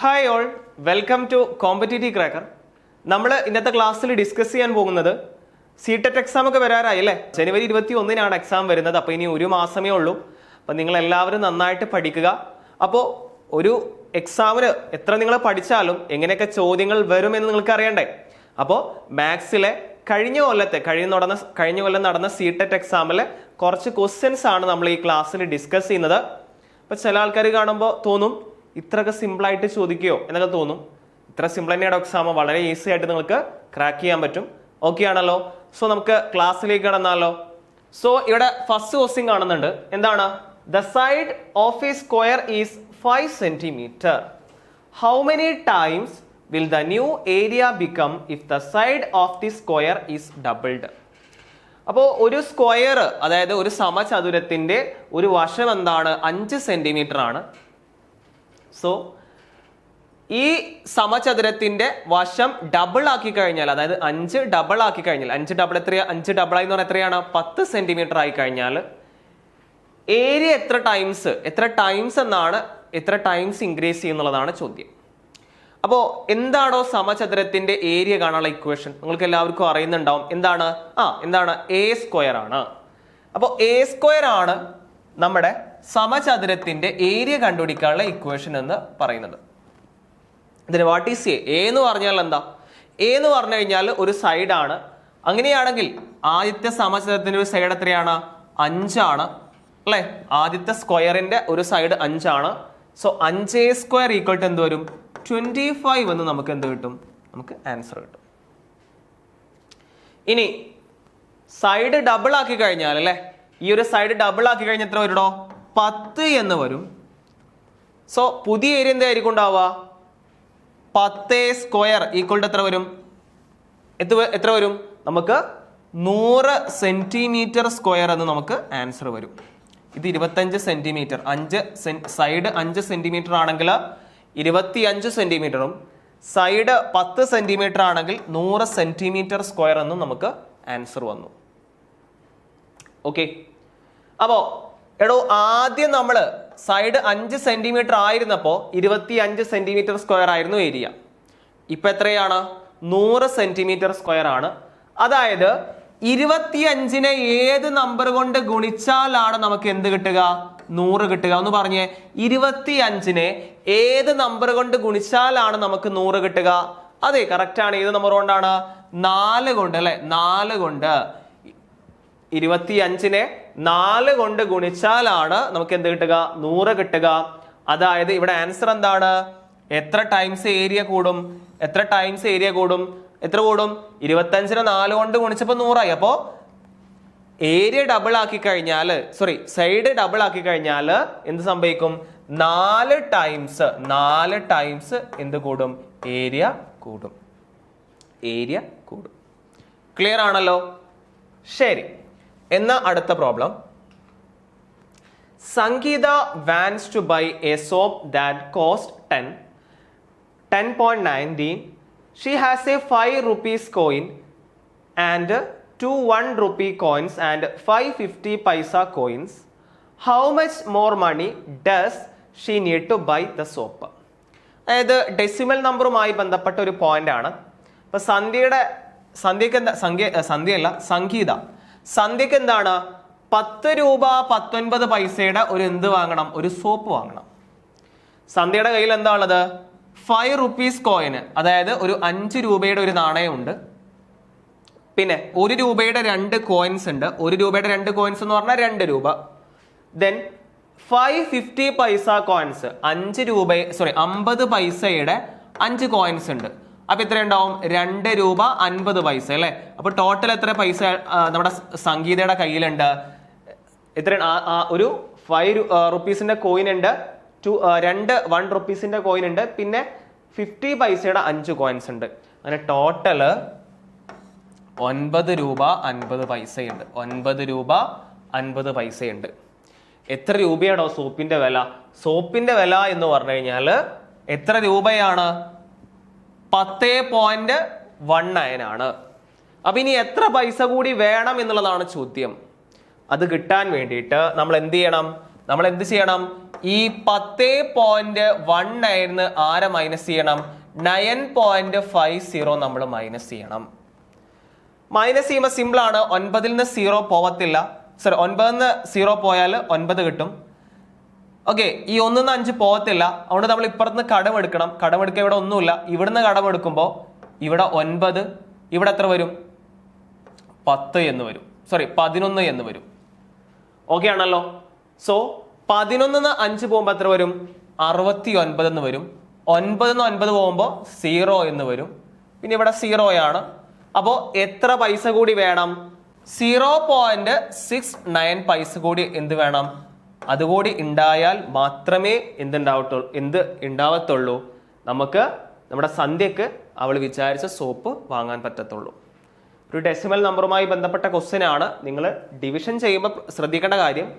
Hi all welcome to competitive cracker നമ്മൾ ഇന്നത്തെ ക്ലാസ്സിൽ ഡിസ്കസ് ചെയ്യാൻ പോകുന്നത് സി ടെറ്റ് എക്സാം ഒക്കെ വരാറായി അല്ലേ ജനുവരി ഇരുപത്തി ഒന്നിനാണ് എക്സാം വരുന്നത്. അപ്പോൾ ഇനി ഒരു മാസമേ ഉള്ളൂ. അപ്പോൾ നിങ്ങൾ എല്ലാവരും നന്നായിട്ട് പഠിക്കുക. അപ്പോൾ ഒരു എക്സാമിന് എത്ര നിങ്ങൾ പഠിച്ചാലും എങ്ങനെയൊക്കെ ചോദ്യങ്ങൾ വരുമെന്ന് നിങ്ങൾക്ക് അറിയണ്ടേ? അപ്പോൾ മാത്സിലെ കഴിഞ്ഞ കൊല്ലത്തെ കഴിഞ്ഞ നടന്ന കഴിഞ്ഞ കൊല്ലം നടന്ന സി ടെറ്റ് എക്സാമിലെ കുറച്ച് ക്വസ്റ്റ്യൻസ് ആണ് നമ്മൾ ഈ ക്ലാസ്സിൽ ഡിസ്കസ് ചെയ്യുന്നത്. അപ്പോൾ ചില ആൾക്കാർ കാണുമ്പോൾ തോന്നും ഇത്രയൊക്കെ സിമ്പിളായിട്ട് ചോദിക്കുകയോ എന്നൊക്കെ തോന്നും. ഇത്ര സിമ്പിൾ തന്നെയാണ് എക്സാം വളരെ ഈസി ആയിട്ട് നിങ്ങൾക്ക് ക്രാക്ക് ചെയ്യാൻ പറ്റും. ഓക്കെ ആണല്ലോ. സോ നമുക്ക് ക്ലാസ്സിലേക്ക് കടന്നാലോ. സോ ഇവിടെ ഫസ്റ്റ് ക്വസ്റ്റ്യൻ കാണുന്നുണ്ട്. എന്താണ്? The side of a square is five centimetre how many times will the new area become if the side of the square is doubled അപ്പോൾ ഒരു സ്ക്വയർ അതായത് ഒരു സമചതുരത്തിന്റെ ഒരു വശം എന്താണ്? അഞ്ച് സെന്റിമീറ്റർ ആണ്. സോ ഈ സമചതുരത്തിന്റെ വശം ഡബിൾ ആക്കി കഴിഞ്ഞാൽ അതായത് അഞ്ച് ഡബിൾ ആക്കി കഴിഞ്ഞാൽ അഞ്ച് ഡബിൾ എത്രയാ? അഞ്ച് ഡബിൾ ആയി എന്ന് പറഞ്ഞാൽ എത്രയാണ്? പത്ത് സെന്റിമീറ്റർ ആയി കഴിഞ്ഞാൽ ഏരിയ എത്ര ടൈംസ് എത്ര ടൈംസ് എന്നാണ് എത്ര ടൈംസ് ഇൻക്രീസ് ചെയ്യുന്നുള്ളതാണ് ചോദ്യം. അപ്പോൾ എന്താണോ സമചതുരത്തിന്റെ ഏരിയ കാണാനുള്ള ഇക്വേഷൻ നിങ്ങൾക്ക് എല്ലാവർക്കും അറിയുന്നുണ്ടാവും. എന്താണ്? ആ എന്താണ്? എ സ്ക്വയർ ആണ്. അപ്പോൾ എ സ്ക്വയർ ആണ് നമ്മുടെ സമചതുരത്തിന്റെ ഏരിയ കണ്ടുപിടിക്കാനുള്ള ഇക്വേഷൻ എന്ന് പറയുന്നത്. ഇതിന് വാട്ട് ഈസ് എ എ എന്ന് പറഞ്ഞാൽ എന്താ? എ എന്ന് പറഞ്ഞു കഴിഞ്ഞാൽ ഒരു സൈഡാണ് അങ്ങനെയാണെങ്കിൽ ആദ്യത്തെ സമചതുരത്തിന്റെ ഒരു സൈഡ് എത്രയാണ്? അഞ്ചാണ്. അല്ലേ? ആദ്യത്തെ സ്ക്വയറിന്റെ ഒരു സൈഡ് അഞ്ചാണ്. സോ അഞ്ച് സ്ക്വയർ ഈക്വൽ ടു എന്ത് വരും? ട്വന്റി ഫൈവ് എന്ന് നമുക്ക് എന്ത് കിട്ടും? നമുക്ക് ആൻസർ കിട്ടും. ഇനി സൈഡ് ഡബിൾ ആക്കി കഴിഞ്ഞാൽ അല്ലേ? ഈ ഒരു സൈഡ് ഡബിൾ ആക്കി കഴിഞ്ഞാൽ എത്ര വരുടോ? പത്ത് എന്ന് വരും. സോ പുതിയ ഏരിയ എന്തായിരിക്കും ഉണ്ടാവുക പത്ത് സ്ക്വയർ ഈക്വൽ ടു എത്ര വരും? എത്ര എത്ര വരും? നമുക്ക് നൂറ് സെന്റിമീറ്റർ സ്ക്വയർ എന്ന് നമുക്ക് ആൻസർ വരും. ഇത് ഇരുപത്തഞ്ച് സെന്റിമീറ്റർ അഞ്ച് സൈഡ് അഞ്ച് സെന്റിമീറ്റർ ആണെങ്കിൽ ഇരുപത്തി അഞ്ച് സെന്റിമീറ്ററും സൈഡ് പത്ത് സെന്റിമീറ്റർ ആണെങ്കിൽ നൂറ് സെന്റിമീറ്റർ സ്ക്വയർ എന്നും നമുക്ക് ആൻസർ വന്നു. ഓക്കെ അപ്പോ എടോ ആദ്യം നമ്മൾ സൈഡ് അഞ്ച് സെന്റിമീറ്റർ ആയിരുന്നപ്പോ ഇരുപത്തി അഞ്ച് സെന്റിമീറ്റർ സ്ക്വയർ ആയിരുന്നു ഏരിയ ഇപ്പൊ എത്രയാണ്? നൂറ് സെന്റിമീറ്റർ സ്ക്വയർ ആണ്. അതായത് ഇരുപത്തി അഞ്ചിനെ ഏത് നമ്പർ കൊണ്ട് ഗുണിച്ചാലാണ് നമുക്ക് എന്ത് കിട്ടുക? നൂറ് കിട്ടുക. എന്ന് പറഞ്ഞേ ഇരുപത്തി അഞ്ചിനെ ഏത് നമ്പർ കൊണ്ട് ഗുണിച്ചാലാണ് നമുക്ക് നൂറ് കിട്ടുക? അതെ കറക്റ്റ് ആണ്. ഏത് നമ്പർ കൊണ്ടാണ്? നാല് കൊണ്ട് അല്ലെ? നാല് കൊണ്ട്. ഇരുപത്തി അഞ്ചിനെ നാല് കൊണ്ട് ഗുണിച്ചാലാണ് നമുക്ക് എന്ത് കിട്ടുക? നൂറ് കിട്ടുക. അതായത് ഇവിടെ ആൻസർ എന്താണ്? എത്ര ടൈംസ് ഏരിയ കൂടും? എത്ര ടൈംസ് ഏരിയ കൂടും? എത്ര കൂടും? ഇരുപത്തഞ്ചിന് നാല് കൊണ്ട് ഗുണിച്ചപ്പോ നൂറായി. അപ്പോൾ ഏരിയ ഡബിൾ ആക്കി കഴിഞ്ഞാൽ സോറി സൈഡ് ഡബിൾ ആക്കി കഴിഞ്ഞാൽ എന്ത് സംഭവിക്കും? നാല് ടൈംസ് നാല് ടൈംസ് എന്ത് കൂടും? ഏരിയ കൂടും. ഏരിയ കൂടും. ക്ലിയർ ആണല്ലോ? ശരി. എന്ന അടുത്ത problem Sangeetha wants to buy a soap that cost ten ten point nineteen she has a five rupees coin and two one rupee coins and five fifty paise coins how much more money does she need to buy the soap അതായത് decimal നമ്പറുമായി ബന്ധപ്പെട്ട ഒരു point ആണ്. ഇപ്പൊ സന്ധ്യയുടെ സന്ധ്യക്ക് എന്താ അഹ് സന്ധ്യയല്ല സംഗീത. സന്ധ്യക്ക് എന്താണ് പത്ത് രൂപ പത്തൊൻപത് പൈസയുടെ ഒരു എന്ത് വാങ്ങണം? ഒരു സോപ്പ് വാങ്ങണം. സന്ധ്യയുടെ കയ്യിൽ എന്താ ഉള്ളത് ഫൈവ് റുപ്പീസ് കോയിന് അതായത് ഒരു അഞ്ച് രൂപയുടെ ഒരു നാണയമുണ്ട്. പിന്നെ ഒരു രൂപയുടെ രണ്ട് കോയിൻസ് ഉണ്ട്. ഒരു രൂപയുടെ രണ്ട് കോയിൻസ് എന്ന് പറഞ്ഞാൽ രണ്ട് രൂപ. Then five fifty paise coins അഞ്ച് രൂപ സോറി അമ്പത് പൈസയുടെ അഞ്ച് കോയിൻസ് ഉണ്ട്. അപ്പൊ എത്ര ഉണ്ടാവും? രണ്ട് രൂപ അൻപത് പൈസ അല്ലേ? അപ്പൊ ടോട്ടൽ എത്ര പൈസ നമ്മുടെ സംഗീതയുടെ കയ്യിലുണ്ട്? ആ ഒരു ഫൈവ് റുപ്പീസിന്റെ കോയിൻ ഉണ്ട്. ടു രണ്ട് വൺ റുപ്പീസിന്റെ കോയിൻ ഉണ്ട്. പിന്നെ ഫിഫ്റ്റി പൈസയുടെ അഞ്ച് കോയിൻസ് ഉണ്ട്. അങ്ങനെ ടോട്ടൽ ഒൻപത് രൂപ അൻപത് പൈസയുണ്ട്. ഒൻപത് രൂപ അൻപത് പൈസയുണ്ട്. എത്ര രൂപയാണോ സോപ്പിന്റെ വില? സോപ്പിന്റെ വില എന്ന് പറഞ്ഞു കഴിഞ്ഞാൽ എത്ര രൂപയാണ്? പത്ത് പോയിന്റ് വൺ നയൻ ആണ്. അപ്പൊ ഇനി എത്ര പൈസ കൂടി വേണം എന്നുള്ളതാണ് ചോദ്യം. അത് കിട്ടാൻ വേണ്ടിയിട്ട് നമ്മൾ എന്ത് ചെയ്യണം? നമ്മൾ എന്ത് ചെയ്യണം? ഈ പത്ത് പോയിന്റ് വൺ നയന് ആരെ മൈനസ് ചെയ്യണം? നയൻ പോയിന്റ് ഫൈവ് സീറോ നമ്മൾ മൈനസ് ചെയ്യണം. മൈനസ് ചെയ്യുമ്പോൾ സിമ്പിൾ ആണ്. ഒൻപതിൽ നിന്ന് സീറോ പോവത്തില്ല. സോറി ഒൻപതിൽ നിന്ന് സീറോ പോയാൽ ഒൻപത് കിട്ടും. ഓക്കെ ഈ ഒന്നിന്ന് അഞ്ച് പോകത്തില്ല. അതുകൊണ്ട് നമ്മൾ ഇപ്പുറത്ത് ഇപ്പുറത്തുനിന്ന് കടമെടുക്കണം കടമെടുക്കുക ഇവിടെ ഒന്നുമില്ല. ഇവിടുന്ന് കടമെടുക്കുമ്പോൾ ഇവിടെ ഒൻപത് ഇവിടെ എത്ര വരും? പത്ത് എന്ന് വരും. സോറി പതിനൊന്ന് എന്ന് വരും. ഓക്കെ ആണല്ലോ? സോ പതിനൊന്നിന്ന് അഞ്ച് പോകുമ്പോൾ എത്ര വരും? അറുപത്തി ഒൻപത് എന്ന് വരും. ഒൻപതിന്ന് ഒൻപത് പോകുമ്പോൾ സീറോ എന്ന് വരും. പിന്നെ ഇവിടെ സീറോയാണ് അപ്പോൾ എത്ര പൈസ കൂടി വേണം? സീറോ പോയിന്റ് സിക്സ് നയൻ പൈസ കൂടി എന്ത് വേണം? അതുകൂടി ഉണ്ടായാൽ മാത്രമേ എന്തുണ്ടാവത്തുള്ളൂ എന്ത് ഉണ്ടാവത്തുള്ളൂ? നമുക്ക് നമ്മുടെ സന്ധ്യക്ക് അവൾ വിചാരിച്ച സോപ്പ് വാങ്ങാൻ പറ്റത്തുള്ളൂ. ഒരു ഡെസിമൽ നമ്പറുമായി ബന്ധപ്പെട്ട ക്വസ്റ്റ്യൻ ആണ്. നിങ്ങൾ ഡിവിഷൻ ചെയ്യുമ്പോൾ ശ്രദ്ധിക്കേണ്ട കാര്യം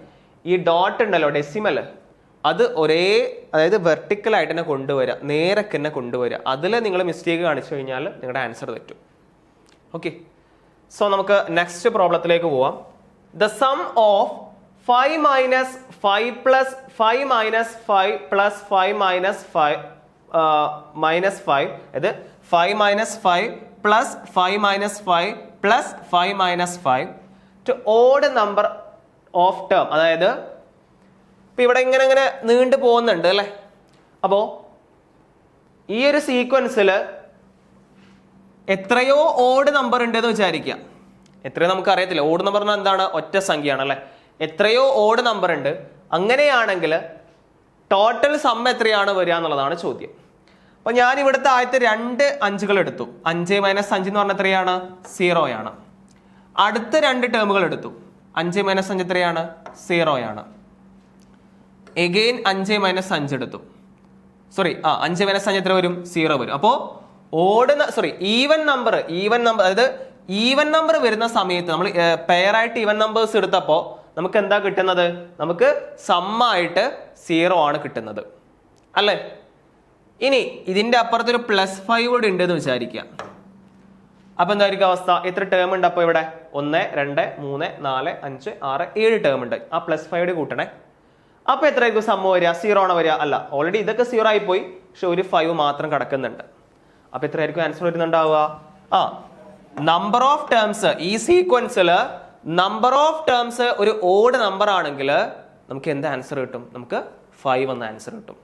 ഈ ഡോട്ട് ഉണ്ടല്ലോ ഡെസിമൽ അത് ഒരേ അതായത് വെർട്ടിക്കലായിട്ട് തന്നെ കൊണ്ടുവരിക നേരൊക്കെ തന്നെ കൊണ്ടുവരിക അതിൽ നിങ്ങൾ മിസ്റ്റേക്ക് കാണിച്ചു കഴിഞ്ഞാൽ നിങ്ങളുടെ ആൻസർ തെറ്റും. ഓക്കെ സോ നമുക്ക് നെക്സ്റ്റ് പ്രോബ്ലത്തിലേക്ക് പോവാം. The sum of five minus five plus five minus five plus five minus five minus five ഇത് five minus five plus five minus five plus five minus five to odd number of term അതായത് ഇപ്പം ഇവിടെ ഇങ്ങനെ ഇങ്ങനെ നീണ്ടു പോകുന്നുണ്ട് അല്ലേ? അപ്പോൾ ഈ ഒരു സീക്വൻസിൽ എത്രയോ ഓഡ് നമ്പർ ഉണ്ടെന്ന് വിചാരിക്കുക. വിചാരിക്കാം എത്രയോ നമുക്ക് അറിയത്തില്ല ഓഡ് നമ്പർ എന്താണ്? ഒറ്റ സംഖ്യയാണ് അല്ലെ? എത്രയോ ഓഡ് നമ്പർ ഉണ്ട്. അങ്ങനെയാണെങ്കിൽ ടോട്ടൽ സം എത്രയാണ് വരിക എന്നുള്ളതാണ് ചോദ്യം. അപ്പോൾ ഞാൻ ഇവിടുത്തെ ആദ്യത്തെ രണ്ട് അഞ്ചുകൾ എടുത്തു. അഞ്ച് മൈനസ് അഞ്ച് എന്ന് പറഞ്ഞാൽ എത്രയാണ്? സീറോയാണ് അടുത്ത രണ്ട് ടേമുകൾ എടുത്തു. അഞ്ച് മൈനസ് അഞ്ച് എത്രയാണ്? സീറോയാണ് എഗെയിൻ അഞ്ച് മൈനസ് അഞ്ച് എടുത്തു. സോറി ആ അഞ്ച് മൈനസ് അഞ്ച് എത്ര വരും? സീറോ വരും. അപ്പോൾ odd sorry even number even number അതായത് ഈവൻ നമ്പർ വരുന്ന സമയത്ത് നമ്മൾ പെയറായിട്ട് ഈവൻ നമ്പേഴ്സ് എടുത്തപ്പോൾ നമുക്ക് എന്താ കിട്ടുന്നത്? നമുക്ക് സമ്മായിട്ട് സീറോ ആണ് കിട്ടുന്നത്. അല്ലേ? ഇനി ഇതിന്റെ അപ്പുറത്തൊരു പ്ലസ് ഫൈവ് കൂടെ ഉണ്ട് എന്ന് വിചാരിക്കുക. അപ്പൊ എന്തായിരിക്കും അവസ്ഥ? എത്ര ടേം ഉണ്ട് അപ്പോൾ ഇവിടെ? ഒന്ന് രണ്ട് മൂന്ന് നാല് അഞ്ച് ആറ് ഏഴ് ടേം ഉണ്ട്. ആ പ്ലസ് ഫൈവ് കൂട്ടണേ. അപ്പൊ എത്രയായിരിക്കും സമ്മ വരിക? സീറോ ആണ് വരിക. അല്ല ഓൾറെഡി ഇതൊക്കെ സീറോ ആയി പോയി പക്ഷെ ഒരു ഫൈവ് മാത്രം കിടക്കുന്നുണ്ട്. അപ്പൊ എത്രയായിരിക്കും ആൻസർ വരുന്നുണ്ടാവുക? ആ നമ്പർ ഓഫ് ടേംസ് ഈ സീക്വൻസിൽ നമ്പർ ഓഫ് ടേംസ് ഒരു ഓഡ് നമ്പർ ആണെങ്കിൽ നമുക്ക് എന്ത് ആൻസർ കിട്ടും? നമുക്ക് ഫൈവ് എന്ന ആൻസർ കിട്ടും.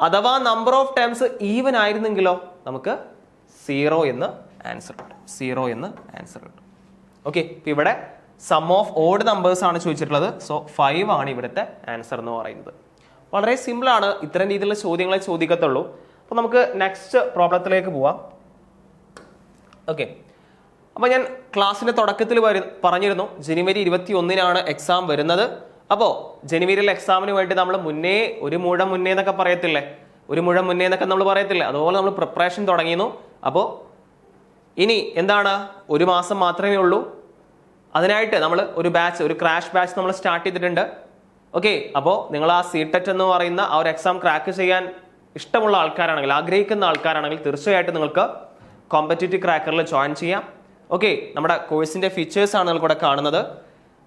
അഥവാ നമ്പർ ഓഫ് ടേംസ് ഈവൻ ആയിരുന്നെങ്കിലോ നമുക്ക് സീറോ എന്ന് ആൻസർ കിട്ടും സീറോ എന്ന് ആൻസർ കിട്ടും. ഓക്കെ ഇവിടെ സം ഓഫ് ഓഡ് നമ്പേഴ്സ് ആണ് ചോദിച്ചിട്ടുള്ളത്. സോ ഫൈവ് ആണ് ഇവിടുത്തെ ആൻസർ എന്ന് പറയുന്നത്. വളരെ സിമ്പിൾ ആണ്. ഇത്തരം രീതിയിലുള്ള ചോദ്യങ്ങളെ ചോദിക്കത്തുള്ളൂ. അപ്പോൾ നമുക്ക് നെക്സ്റ്റ് പ്രോബ്ലത്തിലേക്ക് പോവാം. ഓക്കെ അപ്പൊ ഞാൻ ക്ലാസ്സിന്റെ തുടക്കത്തിൽ വരു പറഞ്ഞിരുന്നു ജനുവരി ഇരുപത്തി ഒന്നിനാണ് എക്സാം വരുന്നത്. അപ്പോൾ ജനുവരിയിലെ എക്സാമിന് വേണ്ടി നമ്മൾ മുന്നേ ഒരു മുഴം മുന്നേ എന്നൊക്കെ പറയത്തില്ലേ? ഒരു മുഴം മുന്നേ എന്നൊക്കെ നമ്മൾ പറയത്തില്ലേ? അതുപോലെ നമ്മൾ പ്രിപ്പറേഷൻ തുടങ്ങിയിരുന്നു. അപ്പോൾ ഇനി എന്താണ്? ഒരു മാസം മാത്രമേ ഉള്ളൂ. അതിനായിട്ട് നമ്മൾ ഒരു ബാച്ച് ഒരു ക്രാഷ് ബാച്ച് നമ്മൾ സ്റ്റാർട്ട് ചെയ്തിട്ടുണ്ട്. ഓക്കെ അപ്പോൾ നിങ്ങൾ ആ സി ടെറ്റ് എന്ന് പറയുന്ന ആ ഒരു എക്സാം ക്രാക്ക് ചെയ്യാൻ ഇഷ്ടമുള്ള ആൾക്കാരാണെങ്കിൽ ആഗ്രഹിക്കുന്ന ആൾക്കാരാണെങ്കിൽ തീർച്ചയായിട്ടും നിങ്ങൾക്ക് കോമ്പറ്റേറ്റീവ് ക്രാക്കറിൽ ജോയിൻ ചെയ്യാം. ഓക്കെ നമ്മുടെ കോഴ്സിന്റെ ഫീച്ചേഴ്സ് ആണ് നിങ്ങൾ കൂടെ കാണുന്നത്.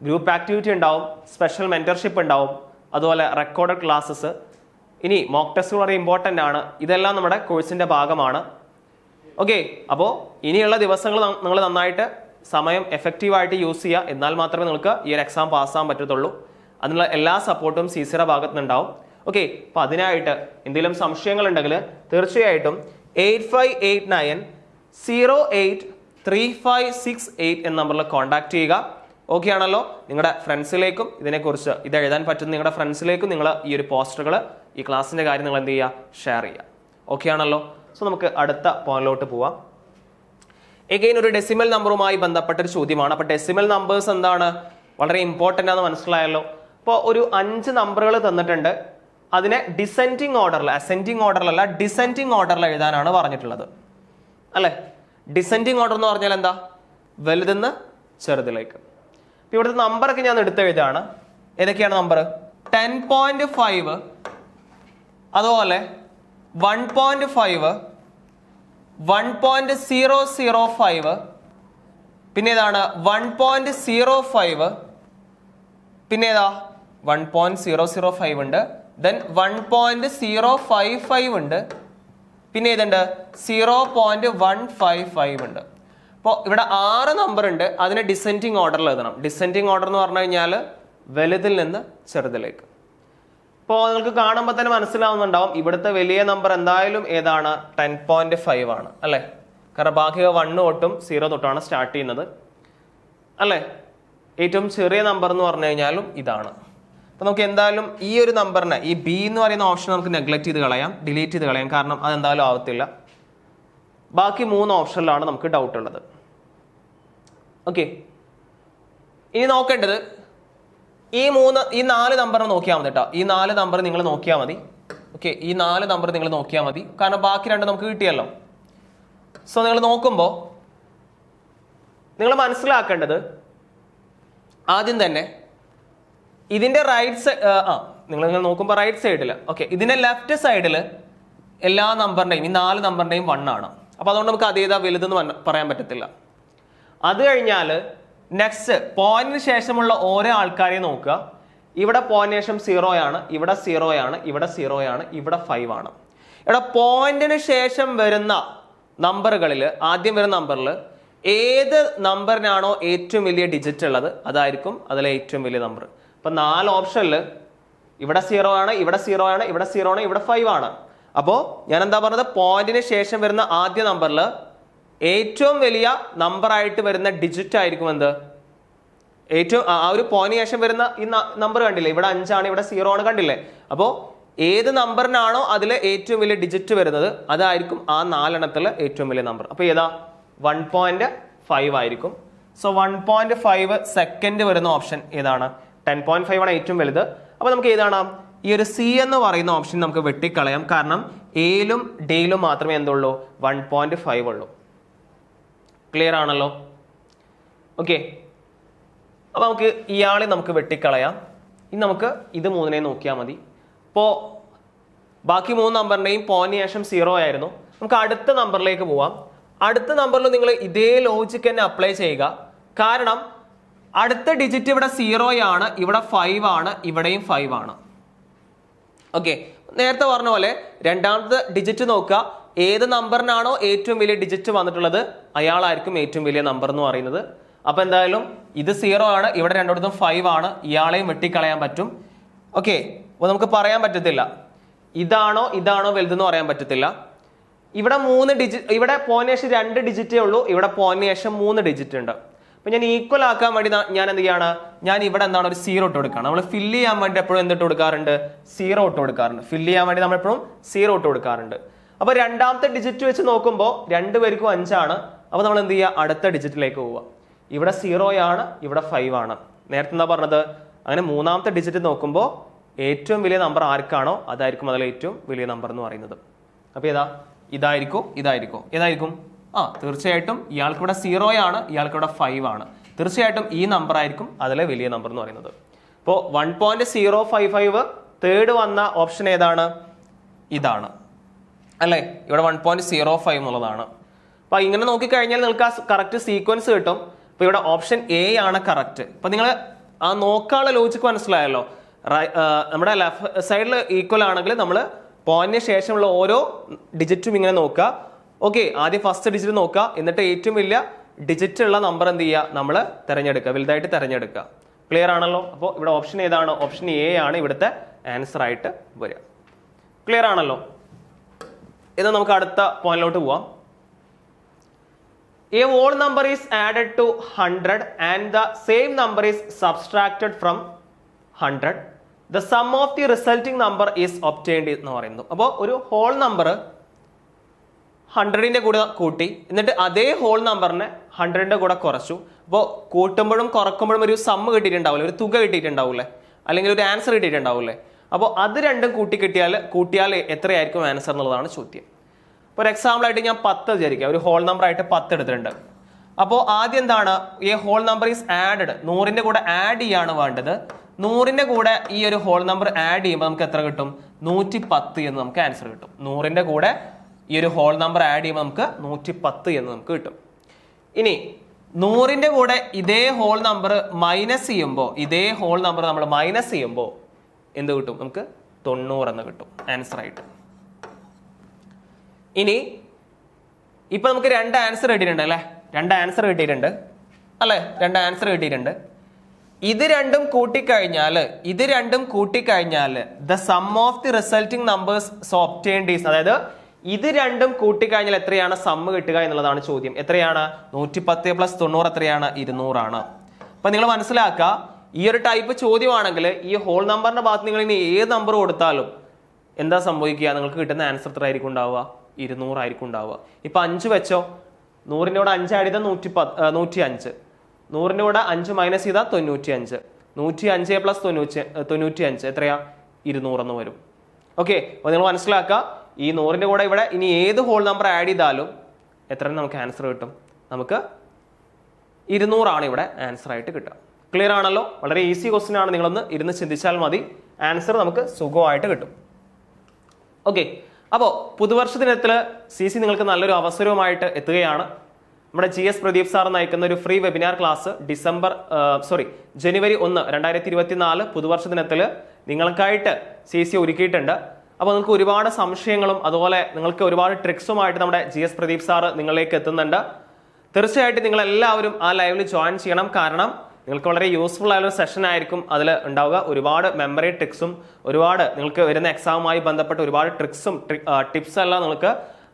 ഗ്രൂപ്പ് ആക്ടിവിറ്റി ഉണ്ടാവും സ്പെഷ്യൽ മെന്റർഷിപ്പ് ഉണ്ടാവും അതുപോലെ റെക്കോർഡഡ് ക്ലാസ്സസ് ഇനി മോക്ക് ടെസ്റ്റ് വളരെ ഇമ്പോർട്ടന്റ് ആണ്. ഇതെല്ലാം നമ്മുടെ കോഴ്സിന്റെ ഭാഗമാണ്. ഓക്കെ അപ്പോൾ ഇനിയുള്ള ദിവസങ്ങൾ നിങ്ങൾ നന്നായിട്ട് സമയം എഫക്റ്റീവായിട്ട് യൂസ് ചെയ്യുക. എന്നാൽ മാത്രമേ നിങ്ങൾക്ക് ഈ ഒരു എക്സാം പാസ്സാകാൻ പറ്റത്തുള്ളൂ. അതിനുള്ള എല്ലാ സപ്പോർട്ടും സി സിയുടെ ഭാഗത്തുനിന്നുണ്ടാവും ഓക്കെ അപ്പോൾ അതിനായിട്ട് എന്തെങ്കിലും സംശയങ്ങളുണ്ടെങ്കിൽ തീർച്ചയായിട്ടും eight five eight nine zero eight three five six eight എന്ന നമ്പറിൽ കോൺടാക്ട് ചെയ്യുക. ഓക്കെ ആണല്ലോ? നിങ്ങളുടെ ഫ്രണ്ട്സിലേക്കും ഇതിനെക്കുറിച്ച് ഇത് എഴുതാൻ പറ്റുന്ന നിങ്ങളുടെ ഫ്രണ്ട്സിലേക്കും നിങ്ങൾ ഈ ഒരു പോസ്റ്ററുകൾ ഈ ക്ലാസ്സിന്റെ കാര്യം നിങ്ങൾ എന്ത് ചെയ്യുക? ഷെയർ ചെയ്യുക. ഓക്കെ ആണല്ലോ? സോ നമുക്ക് അടുത്ത പോയിന്റിലോട്ട് പോവാം. എഗെയിൻ ഒരു ഡെസിമൽ നമ്പറുമായി ബന്ധപ്പെട്ട ഒരു ചോദ്യമാണ്. അപ്പോൾ ഡെസിമൽ നമ്പേഴ്സ് എന്താണ്? വളരെ ഇമ്പോർട്ടന്റ് ആണെന്ന് മനസ്സിലായല്ലോ? അപ്പോൾ ഒരു അഞ്ച് നമ്പറുകൾ തന്നിട്ടുണ്ട്. അതിനെ ഡിസെൻഡിങ് ഓർഡറിൽ അസെൻഡിങ് ഓർഡറിലല്ല ഡിസെൻഡിങ് ഓർഡറിൽ എഴുതാനാണ് പറഞ്ഞിട്ടുള്ളത്. അല്ലേ? ഡിസെൻഡിങ് ഓർഡർ എന്ന് പറഞ്ഞാൽ എന്താ? വലുതെന്ന് ചെറുതിലേക്ക്. ഇപ്പൊ ഇവിടുത്തെ നമ്പറൊക്കെ ഞാൻ എടുത്ത എഴുതാണ് ഏതൊക്കെയാണ് നമ്പർ ടെൻ പോയിന്റ് ഫൈവ് അതുപോലെ one point five one point zero zero five പിന്നെ ഏതാണ്? വൺ പോയിന്റ് സീറോ ഫൈവ് പിന്നെ ഏതാ? One point zero zero five ഉണ്ട്. Then one point zero five five ഉണ്ട്. പിന്നെ ഏതുണ്ട്? Zero point one five five ഉണ്ട്. അപ്പോൾ ഇവിടെ ആറ് നമ്പർ ഉണ്ട്. അതിന് ഡിസെൻഡിങ് ഓർഡറിൽ എഴുതണം. ഡിസെൻഡിങ് ഓർഡർ എന്ന് പറഞ്ഞു കഴിഞ്ഞാൽ വലുതിൽ നിന്ന് ചെറുതിലേക്ക്. അപ്പോൾ നിങ്ങൾക്ക് കാണുമ്പോൾ തന്നെ മനസ്സിലാവുന്നുണ്ടാവും. ഇവിടുത്തെ വലിയ നമ്പർ എന്തായാലും ഏതാണ്? ടെൻ പോയിന്റ് ഫൈവ് ആണ്. അല്ലേ? കാരണം ബാക്കി വണ്ണ് തൊട്ടും സീറോ തൊട്ടാണ് സ്റ്റാർട്ട് ചെയ്യുന്നത്. അല്ലേ? ഏറ്റവും ചെറിയ നമ്പർ എന്ന് പറഞ്ഞു കഴിഞ്ഞാലും ഇതാണ്. അപ്പോൾ നമുക്ക് എന്തായാലും ഈ ഒരു നമ്പറിനെ ഈ ബി എന്ന് പറയുന്ന ഓപ്ഷൻ നമുക്ക് നെഗ്ലക്ട് ചെയ്ത് കളയാം ഡിലീറ്റ് ചെയ്ത് കളയാം. കാരണം അതെന്തായാലും ആവത്തില്ല. ബാക്കി മൂന്ന് ഓപ്ഷനിലാണ് നമുക്ക് ഡൗട്ട് ഉള്ളത്. ഓക്കെ ഇനി നോക്കേണ്ടത് ഈ മൂന്ന് ഈ നാല് നമ്പർ നോക്കിയാൽ മതി കേട്ടോ ഈ നാല് നമ്പർ നിങ്ങൾ നോക്കിയാൽ മതി. ഓക്കെ ഈ നാല് നമ്പർ നിങ്ങൾ നോക്കിയാൽ മതി. കാരണം ബാക്കി രണ്ട് നമുക്ക് കിട്ടിയല്ലോ. സോ നിങ്ങൾ നോക്കുമ്പോൾ നിങ്ങൾ മനസ്സിലാക്കേണ്ടത് ആദ്യം തന്നെ ഇതിന്റെ റൈറ്റ് ആ നിങ്ങൾ നിങ്ങൾ നോക്കുമ്പോൾ റൈറ്റ് സൈഡിൽ ഓക്കെ ഇതിന്റെ ലെഫ്റ്റ് സൈഡിൽ എല്ലാ നമ്പറിന്റെയും ഈ നാല് നമ്പറിന്റെയും വൺ ആണ്. അപ്പൊ അതുകൊണ്ട് നമുക്ക് അതേതാ വലുതെന്ന് പറയാൻ പറ്റത്തില്ല. അത് കഴിഞ്ഞാൽ നെക്സ്റ്റ് പോയിന്റിന് ശേഷമുള്ള ഓരോ ആൾക്കാരെയും നോക്കുക. ഇവിടെ പോയിന്റിന് ശേഷം സീറോ ആണ് ഇവിടെ സീറോ ആണ് ഇവിടെ സീറോ ആണ് ഇവിടെ ഫൈവ് ആണ്. ഇവിടെ പോയിന്റിന് ശേഷം വരുന്ന നമ്പറുകളിൽ ആദ്യം വരുന്ന നമ്പറിൽ ഏത് നമ്പറിനാണോ ഏറ്റവും വലിയ ഡിജിറ്റ് ഉള്ളത്? അതായിരിക്കും അതിലെ ഏറ്റവും വലിയ നമ്പർ ഇപ്പൊ നാല് ഓപ്ഷനിൽ ഇവിടെ സീറോ ആണ് ഇവിടെ സീറോ ആണ് ഇവിടെ സീറോ ആണ് ഇവിടെ ഫൈവ് ആണ്. അപ്പോൾ ഞാൻ എന്താ പറഞ്ഞത്? പോയിന്റിന് ശേഷം വരുന്ന ആദ്യ നമ്പറിൽ ഏറ്റവും വലിയ നമ്പറായിട്ട് വരുന്ന ഡിജിറ്റ് ആയിരിക്കും എന്ത്? ഏറ്റവും ആ ഒരു പോയിന്റിന് ശേഷം വരുന്ന ഈ നമ്പർ കണ്ടില്ലേ? ഇവിടെ അഞ്ചാണ് ഇവിടെ സീറോ ആണ് കണ്ടില്ലേ? അപ്പോൾ ഏത് നമ്പറിനാണോ അതിൽ ഏറ്റവും വലിയ ഡിജിറ്റ് വരുന്നത്? അതായിരിക്കും ആ നാലെണ്ണത്തിൽ ഏറ്റവും വലിയ നമ്പർ അപ്പോൾ ഏതാ? വൺ പോയിന്റ് ഫൈവ് ആയിരിക്കും. So one point five second വരുന്ന ഓപ്ഷൻ ഏതാണ്? ടെൻ പോയിന്റ് ഫൈവ് ആണ് ഏറ്റവും വലുത്. അപ്പോൾ നമുക്ക് ഏതാണ്? ഈ ഒരു സി എന്ന് പറയുന്ന ഓപ്ഷൻ നമുക്ക് വെട്ടിക്കളയാം. കാരണം എയിലും ഡിയിലും മാത്രമേ എന്തുള്ളൂ? വൺ പോയിന്റ് ഫൈവ് ഉള്ളൂ. ക്ലിയർ ആണല്ലോ? ഓക്കെ അപ്പോൾ നമുക്ക് ഇയാളെ നമുക്ക് വെട്ടിക്കളയാം. ഇനി നമുക്ക് ഇത് മൂന്നിനെ നോക്കിയാൽ മതി. ഇപ്പോൾ ബാക്കി മൂന്ന് നമ്പറിന്റെയും പോയിന്റ് ശേഷം സീറോ ആയിരുന്നു. നമുക്ക് അടുത്ത നമ്പറിലേക്ക് പോവാം. അടുത്ത നമ്പറിൽ നിങ്ങൾ ഇതേ ലോജിക്ക് തന്നെ അപ്ലൈ ചെയ്യുക. കാരണം അടുത്ത ഡിജിറ്റ് ഇവിടെ സീറോ ആണ് ഇവിടെ ഫൈവ് ആണ് ഇവിടെയും ഫൈവ് ആണ്. ഓക്കെ നേരത്തെ പറഞ്ഞ പോലെ രണ്ടാമത്തെ ഡിജിറ്റ് നോക്കുക. ഏത് നമ്പറിനാണോ ഏറ്റവും വലിയ ഡിജിറ്റ് വന്നിട്ടുള്ളത്? അയാളായിരിക്കും ഏറ്റവും വലിയ നമ്പർ എന്ന് പറയുന്നത്. അപ്പൊ എന്തായാലും ഇത് സീറോ ആണ് ഇവിടെ രണ്ടിടത്തും ഫൈവ് ആണ്. ഇയാളെയും വെട്ടിക്കളയാൻ പറ്റും. ഓക്കെ അപ്പോൾ നമുക്ക് പറയാൻ പറ്റത്തില്ല. ഇതാണോ ഇതാണോ വലുതെന്ന് പറയാൻ പറ്റത്തില്ല. ഇവിടെ മൂന്ന് ഡിജിറ്റ് ഇവിടെ ശേഷം രണ്ട് ഡിജിറ്റേ ഉള്ളൂ ഇവിടെ ശേഷം മൂന്ന് ഡിജിറ്റ് ഉണ്ട്. അപ്പൊ ഞാൻ ഈക്വൽ ആക്കാൻ വേണ്ടി ഞാൻ എന്ത് ചെയ്യാണ്? ഞാൻ ഇവിടെ എന്താണ് ഒരു സീറോ ഇട്ട് കൊടുക്കുകയാണ്. നമ്മൾ ഫില്ല് ചെയ്യാൻ വേണ്ടി എപ്പോഴും എന്തിട്ട് കൊടുക്കാറുണ്ട്? സീറോ ഇട്ട് കൊടുക്കാറുണ്ട്. ഫില്ല് ചെയ്യാൻ വേണ്ടി നമ്മൾ എപ്പോഴും സീറോ ഇട്ട് കൊടുക്കാറുണ്ട്. അപ്പൊ രണ്ടാമത്തെ ഡിജിറ്റ് വെച്ച് നോക്കുമ്പോൾ രണ്ടുപേർക്കും അഞ്ചാണ്. അപ്പൊ നമ്മൾ എന്ത് ചെയ്യുക? അടുത്ത ഡിജിറ്റിലേക്ക് പോവുക. ഇവിടെ സീറോയാണ് ഇവിടെ ഫൈവ് ആണ്. നേരത്തെ എന്താ പറഞ്ഞത്? അങ്ങനെ മൂന്നാമത്തെ ഡിജിറ്റ് നോക്കുമ്പോൾ ഏറ്റവും വലിയ നമ്പർ ആർക്കാണോ അതായിരിക്കും അതിലെ ഏറ്റവും വലിയ നമ്പർ എന്ന് പറയുന്നത്. അപ്പൊ ഏതാ? ഇതായിരിക്കും ഇതായിരിക്കും. ഏതായിരിക്കും? ആ തീർച്ചയായിട്ടും ഇയാൾക്കിവിടെ സീറോയാണ് സീറോ ആണ് ഇയാൾക്ക് ഇവിടെ ഫൈവ് ആണ്. തീർച്ചയായിട്ടും ഈ നമ്പർ ആയിരിക്കും അതിലെ വലിയ നമ്പർ എന്ന് പറയുന്നത്. ഇപ്പോൾ one point zero five five third വന്ന ഓപ്ഷൻ ഏതാണ്? ഇതാണ്. അല്ലേ? ഇവിടെ വൺ പോയിന്റ് സീറോ ഫൈവ് എന്നുള്ളതാണ്. അപ്പൊ ഇങ്ങനെ നോക്കിക്കഴിഞ്ഞാൽ നിങ്ങൾക്ക് ആ കറക്റ്റ് സീക്വൻസ് കിട്ടും. അപ്പോൾ ഇവിടെ ഓപ്ഷൻ എ ആണ് കറക്റ്റ് അപ്പോൾ നിങ്ങൾ ആ നോക്കാനുള്ള ലോജിക്ക് മനസ്സിലായല്ലോ. നമ്മുടെ ലെഫ്റ്റ് സൈഡിൽ ഈക്വൽ ആണെങ്കിൽ നമ്മൾ പോയിന്റിന് ശേഷമുള്ള ഓരോ ഡിജിറ്റും ഇങ്ങനെ നോക്കുക. ഓക്കെ ആദ്യം ഫസ്റ്റ് ഡിജിറ്റ് നോക്കുക. എന്നിട്ട് ഏറ്റവും വലിയ ഡിജിറ്റ് ഉള്ള നമ്പർ എന്ത് ചെയ്യുക? നമ്മൾ തിരഞ്ഞെടുക്കുക. വലുതായിട്ട് തിരഞ്ഞെടുക്കുക. ക്ലിയർ ആണല്ലോ? അപ്പോൾ ഇവിടെ ഓപ്ഷൻ ഏതാണ്? ഓപ്ഷൻ എ ആണ് ഇവിടുത്തെ ആൻസർ ആയിട്ട് വരിക. ക്ലിയർ ആണല്ലോ? ഇത് നമുക്ക് അടുത്ത പോയിന്റിലോട്ട് പോവാം. A whole number is added to 100 and the same number is subtracted from 100. The sum of the resulting number is obtained എന്ന് പറയുന്നു. അപ്പോൾ ഒരു ഹോൾ നമ്പർ ഹൺഡ്രഡിന്റെ കൂടെ കൂട്ടി. എന്നിട്ട് അതേ ഹോൾ നമ്പറിനെ ഹൺഡ്രഡിന്റെ കൂടെ കുറച്ചു. അപ്പോൾ കൂട്ടുമ്പോഴും കുറക്കുമ്പോഴും ഒരു സമ്മ് കിട്ടിയിട്ടുണ്ടാവില്ലേ? ഒരു തുക കിട്ടിയിട്ടുണ്ടാവില്ലേ? അല്ലെങ്കിൽ ഒരു ആൻസർ കിട്ടിയിട്ടുണ്ടാവില്ലേ? അപ്പോൾ അത് രണ്ടും കൂട്ടി കിട്ടിയാൽ കൂട്ടിയാൽ എത്രയായിരിക്കും ആൻസർ എന്നുള്ളതാണ് ചോദ്യം. അപ്പോൾ ഒരു എക്സാമ്പിളായിട്ട് ഞാൻ പത്ത് വിചാരിക്കുക ഒരു ഹോൾ നമ്പർ ആയിട്ട് പത്ത് എടുത്തിട്ടുണ്ട്. അപ്പോൾ ആദ്യം എന്താണ്? ഈ ഹോൾ നമ്പർ ഈസ് ആഡഡ് നൂറിന്റെ കൂടെ ആഡ് ചെയ്യാണ് വേണ്ടത്. നൂറിന്റെ കൂടെ ഈ ഒരു ഹോൾ നമ്പർ ആഡ് ചെയ്യുമ്പോൾ നമുക്ക് എത്ര കിട്ടും? നൂറ്റി പത്ത് എന്ന് നമുക്ക് ആൻസർ കിട്ടും. നൂറിന്റെ കൂടെ ഈ ഒരു ഹോൾ നമ്പർ ആഡ് ചെയ്യുമ്പോൾ നമുക്ക് നൂറ്റി പത്ത് എന്ന് നമുക്ക് കിട്ടും. ഇനി നൂറിന്റെ കൂടെ ഇതേ ഹോൾ നമ്പർ മൈനസ് ചെയ്യുമ്പോൾ ഇതേ ഹോൾ നമ്പർ നമ്മൾ മൈനസ് ചെയ്യുമ്പോൾ എന്ത് കിട്ടും? നമുക്ക് തൊണ്ണൂറ് എന്ന് കിട്ടും. ആൻസർ ആയിട്ട്. ഇനി ഇപ്പം നമുക്ക് രണ്ട് ആൻസർ കിട്ടിയിട്ടുണ്ട് അല്ലേ? രണ്ട് ആൻസർ കിട്ടിയിട്ടുണ്ട്. അല്ലേ? രണ്ട് ആൻസർ കിട്ടിയിട്ടുണ്ട്. ഇത് രണ്ടും കൂട്ടിക്കഴിഞ്ഞാൽ ഇത് രണ്ടും കൂട്ടിക്കഴിഞ്ഞാൽ the sum of the resulting numbers സോപ്റ്റേൺ ഡീസ് അതായത് ഇത് രണ്ടും കൂട്ടിക്കഴിഞ്ഞാൽ എത്രയാണ് സമ്മ് കിട്ടുക എന്നുള്ളതാണ് ചോദ്യം. എത്രയാണ്? നൂറ്റി പത്ത് പ്ലസ് തൊണ്ണൂറ് എത്രയാണ്? ഇരുന്നൂറാണ്. അപ്പൊ നിങ്ങൾ മനസ്സിലാക്കുക ഈ ഒരു ടൈപ്പ് ചോദ്യമാണെങ്കിൽ ഈ ഹോൾ നമ്പറിന്റെ ഭാഗത്ത് നിങ്ങൾ ഇനി ഏത് നമ്പർ കൊടുത്താലും എന്താ സംഭവിക്കുക? നിങ്ങൾക്ക് കിട്ടുന്ന ആൻസർ എത്ര ആയിരിക്കും ഉണ്ടാവുക? ഇരുന്നൂറായിരിക്കും ഉണ്ടാവുക. ഇപ്പൊ അഞ്ച് വെച്ചോ? നൂറിന്റെ കൂടെ അഞ്ച് ആഡ് ചെയ്താൽ നൂറ്റി പത്ത് നൂറ്റി അഞ്ച് നൂറിന്റെ കൂടെ അഞ്ച് മൈനസ് ചെയ്താൽ തൊണ്ണൂറ്റി അഞ്ച് നൂറ്റി അഞ്ച് പ്ലസ് തൊണ്ണൂറ്റി തൊണ്ണൂറ്റി അഞ്ച് എത്രയാ? ഇരുന്നൂറെന്ന് വരും. ഓക്കെ അപ്പോൾ നിങ്ങൾ മനസ്സിലാക്കുക ഈ നൂറിന്റെ കൂടെ ഇവിടെ ഇനി ഏത് ഹോൾ നമ്പർ ആഡ് ചെയ്താലും എത്ര നമുക്ക് ആൻസർ കിട്ടും. നമുക്ക് ഇരുന്നൂറാണ് ഇവിടെ ആൻസർ ആയിട്ട് കിട്ടുക. ക്ലിയർ ആണല്ലോ? വളരെ ഈസി ക്വസ്റ്റ്യൻ ആണ്. നിങ്ങളൊന്ന് ഇരുന്ന് ചിന്തിച്ചാൽ മതി. ആൻസർ നമുക്ക് സുഖമായിട്ട് കിട്ടും. ഓക്കെ അപ്പോൾ പുതുവർഷ ദിനത്തിൽ സി സി നിങ്ങൾക്ക് നല്ലൊരു അവസരവുമായിട്ട് എത്തുകയാണ്. നമ്മുടെ ജി എസ് പ്രദീപ് സാർ നയിക്കുന്ന ഒരു free webinar class December sorry ജനുവരി ഒന്ന് രണ്ടായിരത്തി ഇരുപത്തിനാല് പുതുവർഷ ദിനത്തിൽ നിങ്ങൾക്കായിട്ട് സി സി ഒരുക്കിയിട്ടുണ്ട്. അപ്പോൾ നിങ്ങൾക്ക് ഒരുപാട് സംശയങ്ങളും അതുപോലെ നിങ്ങൾക്ക് ഒരുപാട് ട്രിക്സുമായിട്ട് നമ്മുടെ ജി എസ് പ്രദീപ് സാർ നിങ്ങളിലേക്ക് എത്തുന്നുണ്ട്. തീർച്ചയായിട്ടും നിങ്ങൾ എല്ലാവരും ആ ലൈവിൽ ജോയിൻ ചെയ്യണം. കാരണം നിങ്ങൾക്ക് വളരെ യൂസ്ഫുൾ ആയ ഒരു സെഷൻ ആയിരിക്കും അതിൽ ഉണ്ടാവുക. ഒരുപാട് മെമ്മറി ട്രിക്സും ഒരുപാട് നിങ്ങൾക്ക് വരുന്ന എക്സാമുമായി ബന്ധപ്പെട്ട ഒരുപാട് ട്രിക്സും ടിപ്സ് എല്ലാം നിങ്ങൾക്ക്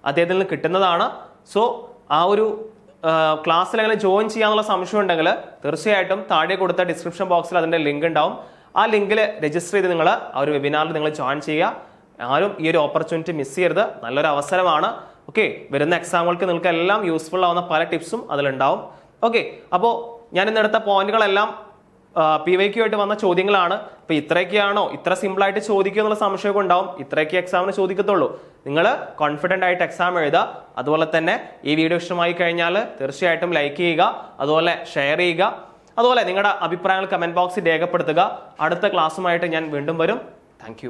അദ്ദേഹത്തിൽ നിന്ന് കിട്ടുന്നതാണ്. സോ ആ ഒരു ക്ലാസ്സിൽ അങ്ങനെ ജോയിൻ ചെയ്യാനുള്ള സംശയം ഉണ്ടെങ്കിൽ തീർച്ചയായിട്ടും താഴെ കൊടുത്ത ഡിസ്ക്രിപ്ഷൻ ബോക്സിൽ അതിന്റെ ലിങ്ക് ഉണ്ടാവും. ആ ലിങ്കിൽ രജിസ്റ്റർ ചെയ്ത് നിങ്ങൾ ആ ഒരു വെബിനാറിൽ നിങ്ങൾ ജോയിൻ ചെയ്യുക. ആരും ഈ ഒരു ഓപ്പർച്യൂണിറ്റി മിസ് ചെയ്യരുത്. നല്ലൊരു അവസരമാണ്. ഓക്കെ വരുന്ന എക്സാമുകൾക്ക് നിങ്ങൾക്ക് എല്ലാം യൂസ്ഫുൾ ആവുന്ന പല ടിപ്സും അതിലുണ്ടാവും. ഓക്കെ അപ്പോൾ ഞാൻ ഇന്നെടുത്ത പോയിന്റുകളെല്ലാം പി വൈക്ക് ആയിട്ട് വന്ന ചോദ്യങ്ങളാണ്. ഇപ്പൊ ഇത്രയൊക്കെയാണോ? ഇത്ര സിമ്പിൾ ആയിട്ട് ചോദിക്കുക എന്നുള്ള സംശയമൊക്കെ ഉണ്ടാവും. ഇത്രയൊക്കെ എക്സാമിന് ചോദിക്കത്തുള്ളൂ. നിങ്ങൾ കോൺഫിഡന്റ് ആയിട്ട് എക്സാം എഴുതുക. അതുപോലെ തന്നെ ഈ വീഡിയോ ഇഷ്ടമായി കഴിഞ്ഞാൽ തീർച്ചയായിട്ടും ലൈക്ക് ചെയ്യുക. അതുപോലെ ഷെയർ ചെയ്യുക. അതുപോലെ നിങ്ങളുടെ അഭിപ്രായങ്ങൾ കമന്റ് ബോക്സിൽ രേഖപ്പെടുത്തുക. അടുത്ത ക്ലാസ്സുമായിട്ട് ഞാൻ വീണ്ടും വരും. താങ്ക്